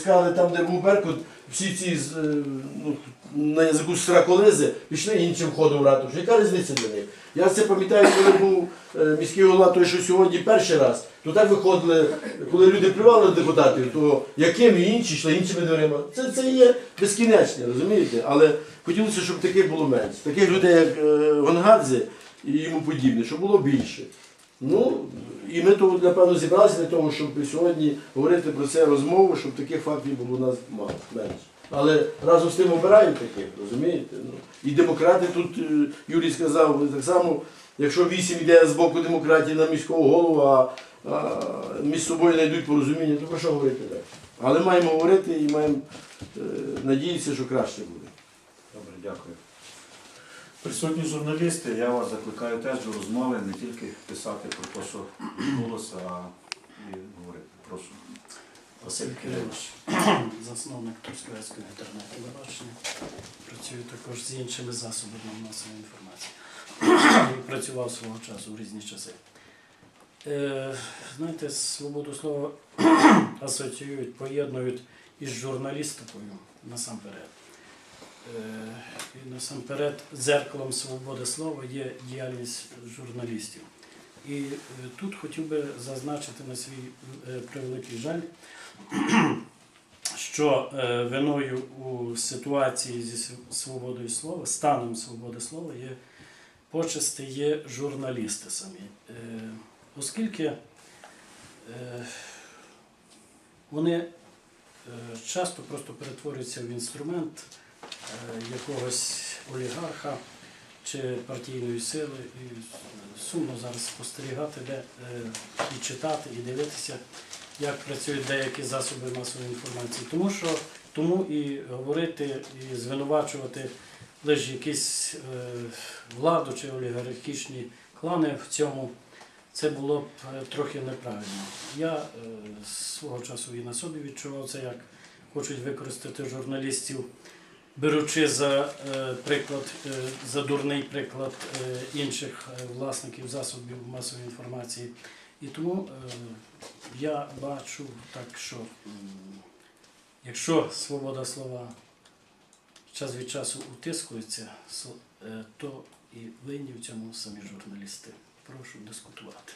пускали там, де був Беркут, всі ці е, ну, на язику сраколизи пішли іншим ходом в ратушу. Яка різниця для них? Я це пам'ятаю, коли був е, міський голова, той, що сьогодні перший раз, то так виходили, коли люди плювали депутатів, то яким і інші йшли іншими дверима. Це, це є безкінечне, розумієте? Але хотілося, щоб таких було менше. Таких людей, як е, Гонгадзе і йому подібне, щоб було більше. Ну, і ми тут, напевно, зібралися для того, щоб сьогодні говорити про це розмову, щоб таких фактів було у нас мало, менше. Але разом з тим обирають таких, розумієте? Ну, і демократи тут, е, Юрій сказав, так само, якщо вісім йде з боку демократії на міського голову, а, а між собою знайдуть порозуміння, то про що говорити далі? Але маємо говорити і маємо е, надіятися, що краще буде. Добре, дякую. Присутні журналісти, я вас закликаю теж до розмови, не тільки писати про те, що відбулося, а і говорити. Прошу. Василь Кирилович, засновник Трускавецького інтернет-телебачення. Працюю також з іншими засобами масової інформації. Працював свого часу в різні часи. Е, знаєте, свободу слова асоціюють, поєднують із журналістикою насамперед. Е, і насамперед дзеркалом свободи слова є діяльність журналістів. І е, тут хотів би зазначити на свій е, превеликий жаль, що виною у ситуації зі свободою слова, станом свободи слова є почасти є журналісти самі. Оскільки вони часто просто перетворюються в інструмент якогось олігарха чи партійної сили. І сумно зараз спостерігати, де е, і читати, і дивитися, як працюють деякі засоби масової інформації. Тому що тому і говорити, і звинувачувати лише якісь е, владу чи олігархічні клани в цьому. Це було б е, трохи неправильно. Я е, свого часу і на собі відчував це, як хочуть використати журналістів, беручи за е, приклад, е, за дурний приклад е, інших власників засобів масової інформації. І тому я бачу так, що якщо свобода слова час від часу утискується, то і винні в цьому самі журналісти. Прошу дискутувати.